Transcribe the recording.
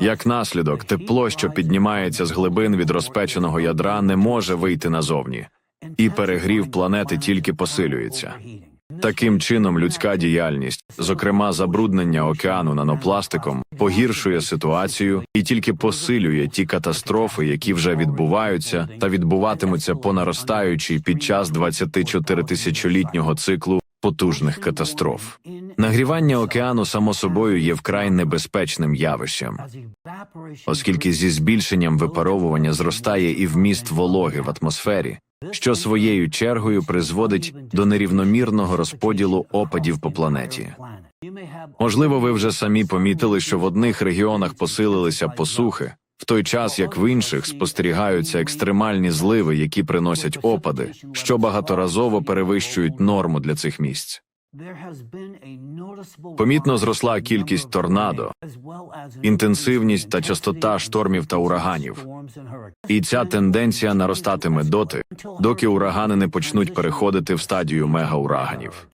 Як наслідок, тепло, що піднімається з глибин від розпеченого ядра, не може вийти назовні, і перегрів планети тільки посилюється. Таким чином, людська діяльність, зокрема забруднення океану нанопластиком, погіршує ситуацію і тільки посилює ті катастрофи, які вже відбуваються та відбуватимуться по наростаючій під час 24-тисячолітнього циклу потужних катастроф. Нагрівання океану само собою є вкрай небезпечним явищем, оскільки зі збільшенням випаровування зростає і вміст вологи в атмосфері, що своєю чергою призводить до нерівномірного розподілу опадів по планеті. Можливо, ви вже самі помітили, що в одних регіонах посилилися посухи, той час як в інших спостерігаються екстремальні зливи, які приносять опади, що багаторазово перевищують норму для цих місць. Помітно зросла кількість торнадо, інтенсивність та частота штормів та ураганів. І ця тенденція наростатиме доти, доки урагани не почнуть переходити в стадію мегаураганів.